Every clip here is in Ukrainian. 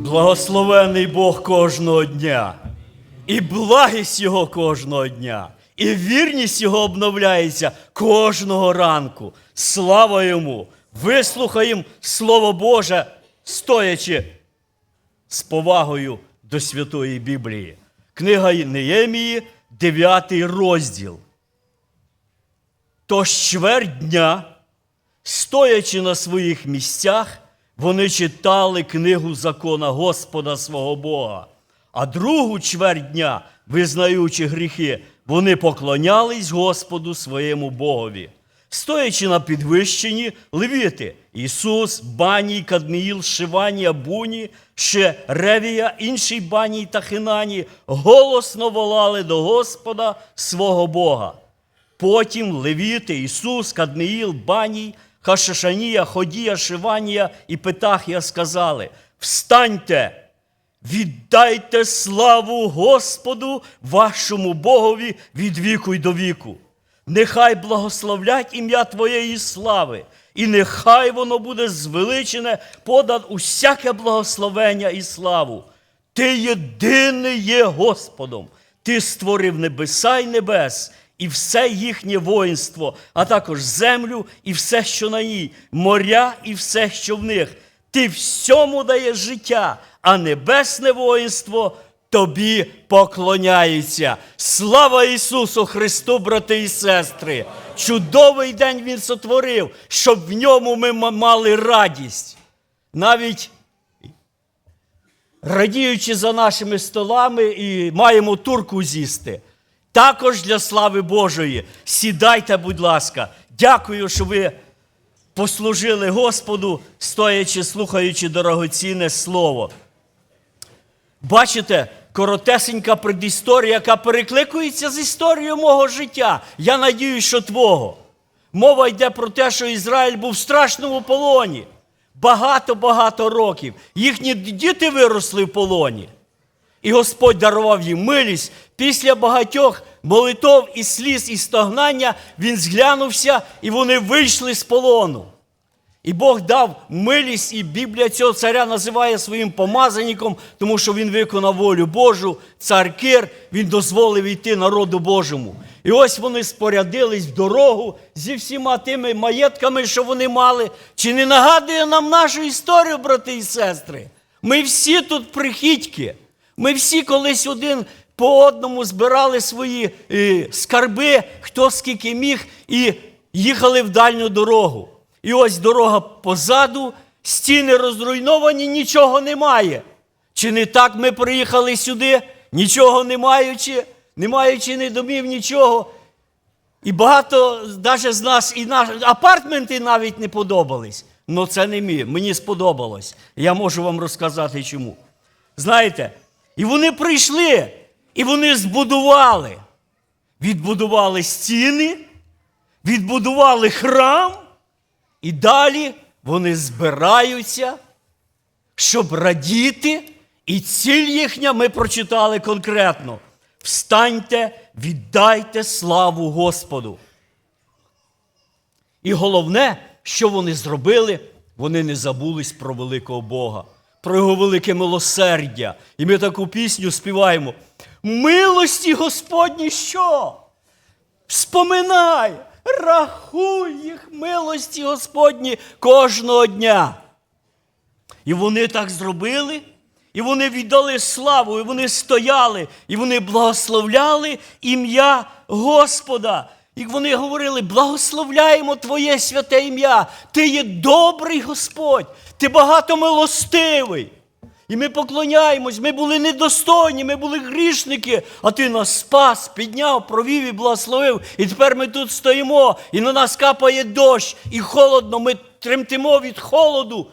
Благословений Бог кожного дня, і благість Його кожного дня, і вірність Його обновляється кожного ранку. Слава Йому! Вислухаємо Слово Боже, стоячи з повагою до Святої Біблії. Книга Неємії, 9 розділ. Тож чверть дня, стоячи на своїх місцях, вони читали книгу закона Господа свого Бога. А другу чверть дня, визнаючи гріхи, вони поклонялись Господу своєму Богові. Стоячи на підвищенні, левіти Ісус, Баній, Кадміїл, Шиванія, Буні, ще Ревія, інший Баній та Хинані голосно волали до Господа свого Бога. Потім Левіти, Ісус, Кадміїл, Баній, Хашашанія, Ходія, Шиванія і Петахія сказали: Встаньте, віддайте славу Господу, вашому Богові від віку й до віку. Нехай благословлять ім'я Твоєї слави, і нехай воно буде звеличене подан усяке благословення і славу. Ти єдиний є Господом. Ти створив небеса й небес, і все їхнє воїнство, а також землю і все, що на ній, моря і все, що в них. Ти всьому даєш життя, а небесне воїнство тобі поклоняється. Слава Ісусу Христу, брати і сестри! Чудовий день Він сотворив, щоб в ньому ми мали радість. Навіть радіючи за нашими столами і маємо турку з'їсти. Також для слави Божої. Сідайте, будь ласка. Дякую, що ви послужили Господу, стоячи, слухаючи дорогоцінне слово. Бачите, коротесенька предісторія, яка перекликується з історією мого життя. Я надіюсь, що твого. Мова йде про те, що Ізраїль був в страшному полоні. Багато-багато років. Їхні діти виросли в полоні. І Господь дарував їм милість. Після багатьох молитов і сліз і стогнання він зглянувся, і вони вийшли з полону. І Бог дав милість, і Біблія цього царя називає своїм помазанником, тому що він виконав волю Божу, цар Кир, він дозволив йти народу Божому. І ось вони спорядились в дорогу зі всіма тими маєтками, що вони мали. Чи не нагадує нам нашу історію, брати і сестри? Ми всі тут прихідьки. Ми всі колись один по одному збирали свої е, скарби, хто скільки міг, і їхали в дальню дорогу. І ось дорога позаду, стіни розруйновані, нічого немає. Чи не так ми приїхали сюди, нічого не маючи, не маючи ні домів, нічого. І багато навіть з нас, і наші апартменти навіть не подобались. Ну це не мій, мені сподобалось. Я можу вам розказати чому. Знаєте, і вони прийшли, і вони збудували. Відбудували стіни, відбудували храм, і далі вони збираються, щоб радіти. І ціль їхня ми прочитали конкретно. Встаньте, віддайте славу Господу. І головне, що вони зробили, вони не забулись про великого Бога, про його велике милосердя. І ми таку пісню співаємо. Милості Господні що? Вспоминай, рахуй їх милості Господні кожного дня. І вони так зробили, і вони віддали славу, і вони стояли, і вони благословляли ім'я Господа. І вони говорили: благословляємо Твоє святе ім'я. Ти є добрий Господь, ти багатомилостивий. І ми поклоняємось, ми були недостойні, ми були грішники, а ти нас спас, підняв, провів і благословив. І тепер ми тут стоїмо, і на нас капає дощ, і холодно, ми тремтимо від холоду.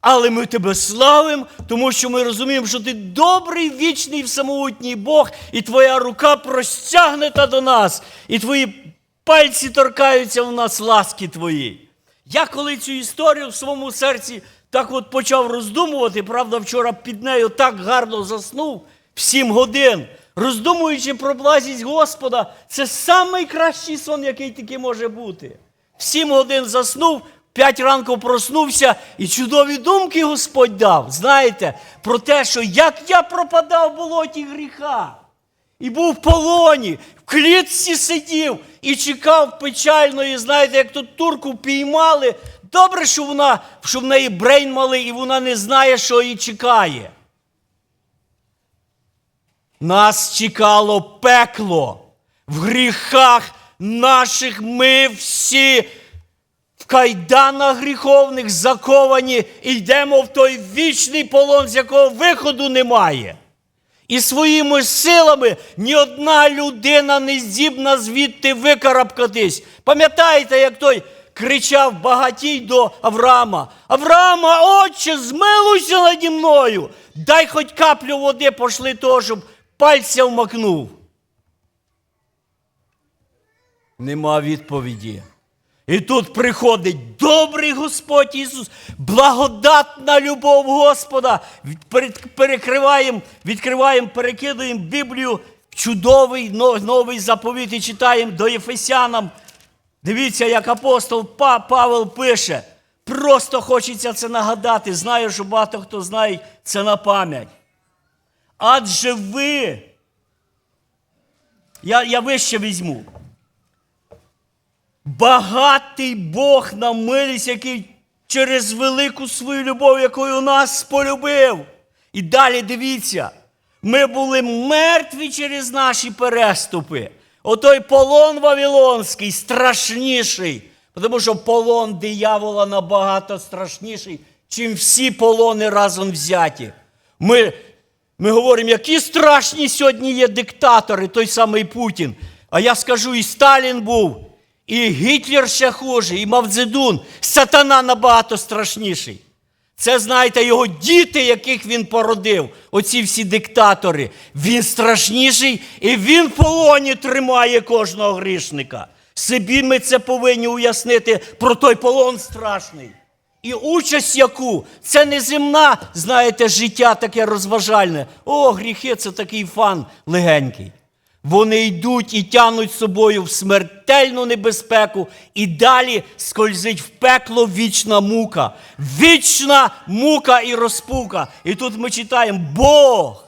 Але ми тебе славимо, тому що ми розуміємо, що ти добрий, вічний, всемогутній Бог, і твоя рука простягнута до нас, і твої пальці торкаються в нас ласки твої. Я коли цю історію в своєму серці так от почав роздумувати, правда, вчора під нею так гарно заснув в сім годин, роздумуючи про благість Господа, це найкращий сон, який тільки може бути. В сім годин заснув, П'ять ранку проснувся і чудові думки Господь дав. Знаєте, про те, що як я пропадав в болоті гріха. І був в полоні, в клітці сидів і чекав печально. І знаєте, як тут турку піймали. Добре, що вона, що в неї брейн малий, і вона не знає, що її чекає. Нас чекало пекло. В гріхах наших ми всі в кайданах гріховних заковані і йдемо в той вічний полон, з якого виходу немає. І своїми силами ні одна людина не здібна звідти викарабкатись. Пам'ятаєте, як той кричав багатій до Авраама: Авраама, отче, змилуйся наді мною! Дай хоч каплю води пошли того, щоб пальця вмакнув. Нема відповіді. І тут приходить добрий Господь Ісус, благодатна любов Господа. Перекриваємо, відкриваємо, перекидуємо Біблію чудовий новий заповіт і читаємо до Єфесянам. Дивіться, як апостол Павел пише. Просто хочеться це нагадати. Знаю, що багато хто знає це на пам'ять. Адже ви, я, я вище візьму. Багатий Бог на милість, який через велику свою любов, якою нас полюбив. І далі дивіться, ми були мертві через наші переступи. Отой полон Вавилонський страшніший, тому що полон диявола набагато страшніший, чим всі полони разом взяті. Ми, ми говоримо, які страшні сьогодні є диктатори, той самий Путін. А я скажу, і Сталін був, і Гітлер ще хуже, і Мавдзедун. Сатана набагато страшніший. Це, знаєте, його діти, яких він породив, оці всі диктатори. Він страшніший, і він в полоні тримає кожного грішника. Собі ми це повинні уяснити про той полон страшний. І участь яку це не земна, знаєте, життя таке розважальне. О, гріхи це такий фан легенький. Вони йдуть і тянуть з собою в смертельну небезпеку, і далі скользить в пекло вічна мука. Вічна мука і розпука. І тут ми читаємо Бог.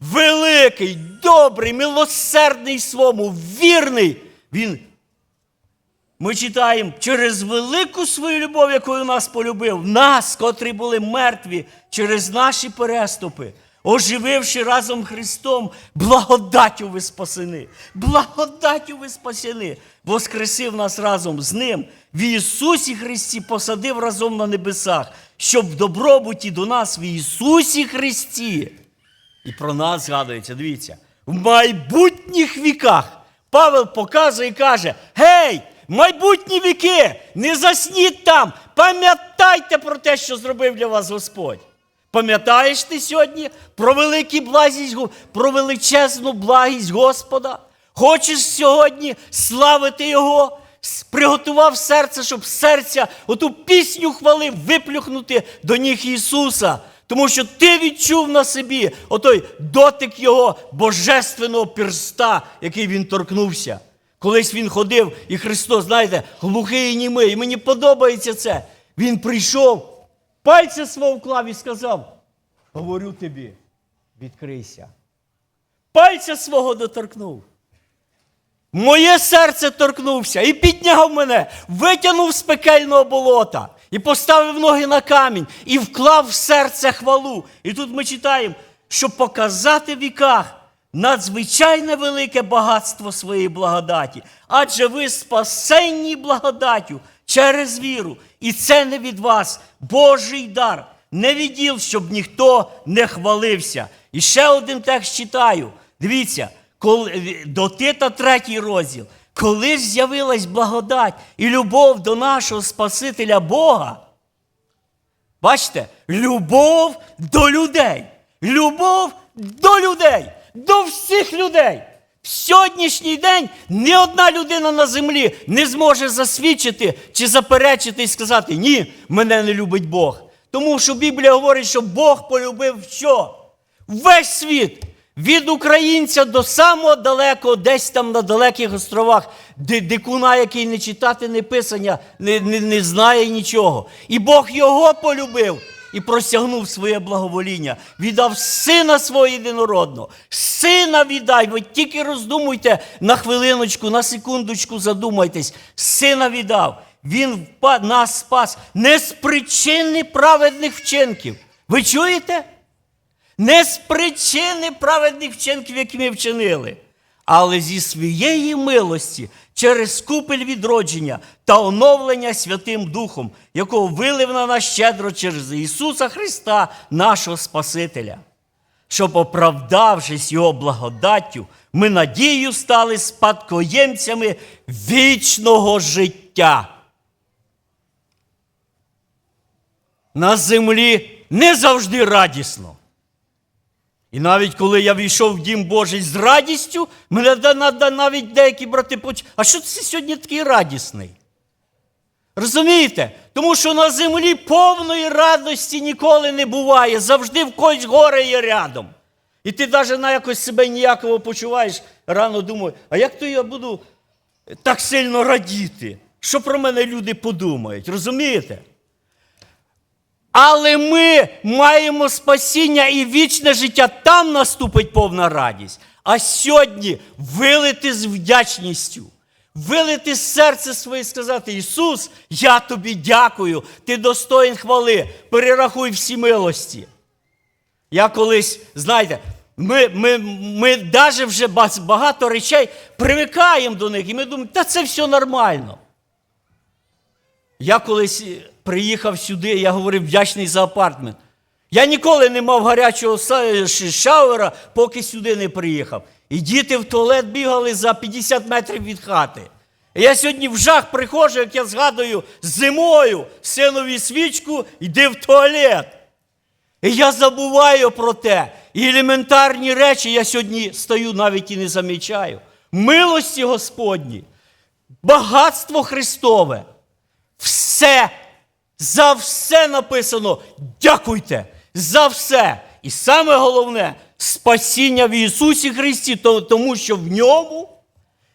Великий, добрий, милосердний свому, вірний. Він ми читаємо через велику свою любов, якою нас полюбив, нас, котрі були мертві через наші переступи, ожививши разом Христом, благодаттю ви спасені. Благодаттю ви спасені. Воскресив нас разом з Ним, в Ісусі Христі посадив разом на небесах, щоб в добробуті до нас в Ісусі Христі. І про нас згадується, дивіться, в майбутніх віках Павел показує і каже: Гей, майбутні віки, не засніть там, пам'ятайте про те, що зробив для вас Господь. Пам'ятаєш ти сьогодні про великі благість, про величезну благість Господа? Хочеш сьогодні славити Його? Приготував серце, щоб серця оту пісню хвали виплюхнути до ніг Ісуса. Тому що ти відчув на собі отой дотик Його божественного перста, який він торкнувся. Колись він ходив, і Христос, знаєте, глухий і німий. І мені подобається це. Він прийшов, пальця свого вклав і сказав: Говорю тобі, відкрийся. Пальця свого доторкнув. Моє серце торкнувся і підняв мене, витягнув з пекельного болота і поставив ноги на камінь, і вклав в серце хвалу. І тут ми читаємо, щоб показати віках надзвичайне велике багатство своєї благодаті. Адже ви спасенні благодаттю через віру. І це не від вас, Божий дар, не відділ, щоб ніхто не хвалився. І ще один текст читаю. Дивіться, коли, до Тита третій розділ. Коли з'явилась благодать і любов до нашого Спасителя Бога, бачите, любов до людей. Любов до людей, всіх людей. В сьогоднішній день ні одна людина на землі не зможе засвідчити чи заперечити і сказати, ні, мене не любить Бог. Тому що Біблія говорить, що Бог полюбив що? Весь світ. Від українця до самого далекого, десь там на далеких островах, дикуна, який не читати, не писання, не, не, не знає нічого. І Бог його полюбив і простягнув своє благовоління, віддав сина свого єдинородного. Сина віддай. Ви тільки роздумуйте на хвилиночку, на секундочку задумайтесь. Сина віддав. Він нас спас не з причини праведних вчинків. Ви чуєте? Не з причини праведних вчинків, які ми вчинили, але зі своєї милості через купель відродження та оновлення Святим Духом, якого вилив на нас щедро через Ісуса Христа, нашого Спасителя. Щоб, оправдавшись Його благодаттю, ми надією стали спадкоємцями вічного життя. На землі не завжди радісно. І навіть коли я війшов в дім Божий з радістю, мене навіть деякі брати поч... А що ти сьогодні такий радісний? Розумієте? Тому що на землі повної радості ніколи не буває. Завжди в когось горе є рядом. І ти навіть на якось себе ніяково почуваєш, рано думаєш, а як то я буду так сильно радіти? Що про мене люди подумають? Розумієте? Але ми маємо спасіння і вічне життя. Там наступить повна радість. А сьогодні вилити з вдячністю, вилити з серця своє сказати: Ісус, я тобі дякую, ти достоїн хвали, перерахуй всі милості. Я колись, знаєте, ми, ми, ми навіть вже багато речей привикаємо до них, і ми думаємо, та це все нормально. Я колись приїхав сюди, я говорив вдячний за апартмент. Я ніколи не мав гарячого са- ш- шауера, поки сюди не приїхав. І діти в туалет бігали за 50 метрів від хати. Я сьогодні в жах приходжу, як я згадую, зимою синові свічку, йди в туалет. І я забуваю про те. І елементарні речі я сьогодні стою навіть і не замічаю. Милості Господні, багатство Христове. Все, за все написано. Дякуйте за все. І саме головне спасіння в Ісусі Христі, тому що в ньому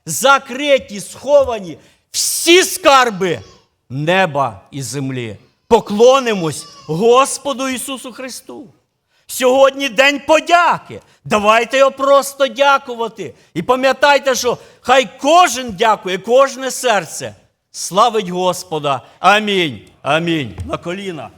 закриті, сховані всі скарби неба і землі. Поклонимось Господу Ісусу Христу. Сьогодні день подяки. Давайте його просто дякувати. І пам'ятайте, що хай кожен дякує, кожне серце. Славить Господа. Амінь. Амінь. На коліна.